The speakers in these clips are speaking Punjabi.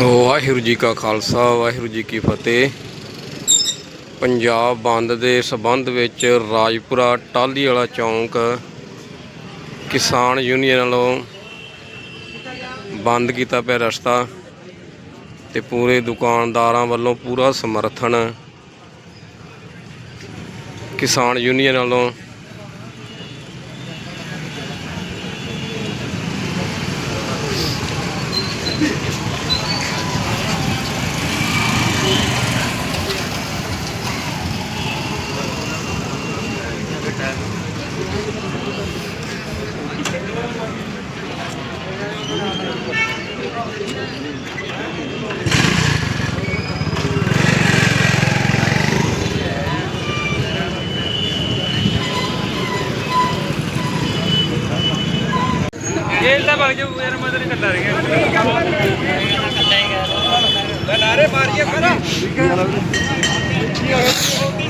ਵਾਹਿਗੁਰੂ ਜੀ ਕਾ ਖਾਲਸਾ, ਵਾਹਿਗੁਰੂ ਜੀ ਕੀ ਫਤਿਹ। ਪੰਜਾਬ ਬੰਦ ਦੇ ਸਬੰਧ ਵਿੱਚ ਰਾਜਪੁਰਾ ਟਾਲੀ ਵਾਲਾ ਚੌਂਕ ਕਿਸਾਨ ਯੂਨੀਅਨ ਵੱਲੋਂ ਬੰਦ ਕੀਤਾ ਪਿਆ ਰਸਤਾ ਤੇ ਪੂਰੇ ਦੁਕਾਨਦਾਰਾਂ ਵੱਲੋਂ ਪੂਰਾ ਸਮਰਥਨ ਕਿਸਾਨ ਯੂਨੀਅਨ ਵੱਲੋਂ ਜੇਲ੍ਹ ਦਾ ਭਗ ਜਾਊ ਯਾਰ ਮੈਂ ਤਾਂ ਨਹੀਂ ਕੱਟਾ ਰਿਹਾ ਨਾਰੇ ਮਾਰੀਏ ਕਰਾ ਮੋਦੀ ਸਰਕਾਰ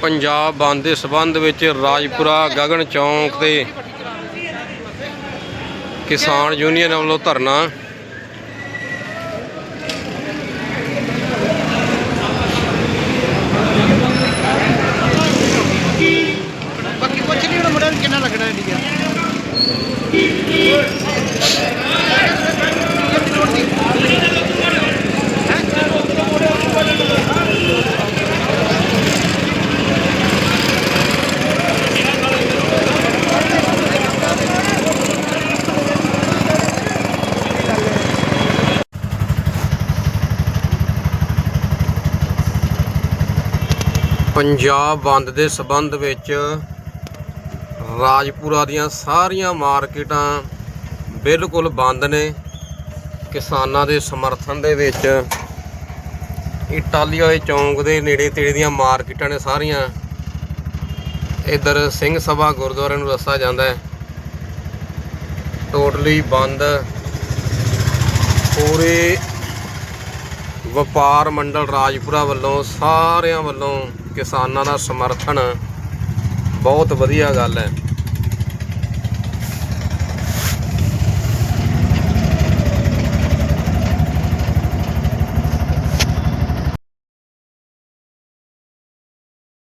ਪੰਜਾਬ ਬੰਦ ਦੇ ਸਬੰਧ ਵਿੱਚ ਰਾਜਪੁਰਾ ਗਗਨ ਚੌਂਕ ਤੇ ਕਿਸਾਨ ਯੂਨੀਅਨ ਵੱਲੋਂ ਧਰਨਾ ਪੰਜਾਬ ਬੰਦ ਦੇ ਸਬੰਧ ਵਿੱਚ ਰਾਜਪੁਰਾ ਦੀਆਂ ਸਾਰੀਆਂ ਮਾਰਕੀਟਾਂ ਬਿਲਕੁਲ ਬੰਦ ਨੇ। ਕਿਸਾਨਾਂ ਦੇ ਸਮਰਥਨ ਦੇ ਵਿੱਚ ਇਟਾਲੀ ਵਾਲੇ ਚੌਂਕ ਦੇ ਨੇੜੇ ਤੇੜੇ ਦੀਆਂ ਮਾਰਕੀਟਾਂ ਨੇ ਸਾਰੀਆਂ। ਇਧਰ ਸਿੰਘ ਸਭਾ ਗੁਰਦੁਆਰੇ ਨੂੰ ਰਸਤਾ ਜਾਂਦਾ ਹੈ। ਟੋਟਲੀ ਬੰਦ। ਪੂਰੇ ਵਪਾਰ ਮੰਡਲ ਰਾਜਪੁਰਾ ਵੱਲੋਂ ਸਾਰਿਆਂ ਵੱਲੋਂ ਕਿਸਾਨਾਂ ਦਾ ਸਮਰਥਨ ਬਹੁਤ ਵਧੀਆ ਗੱਲ ਹੈ।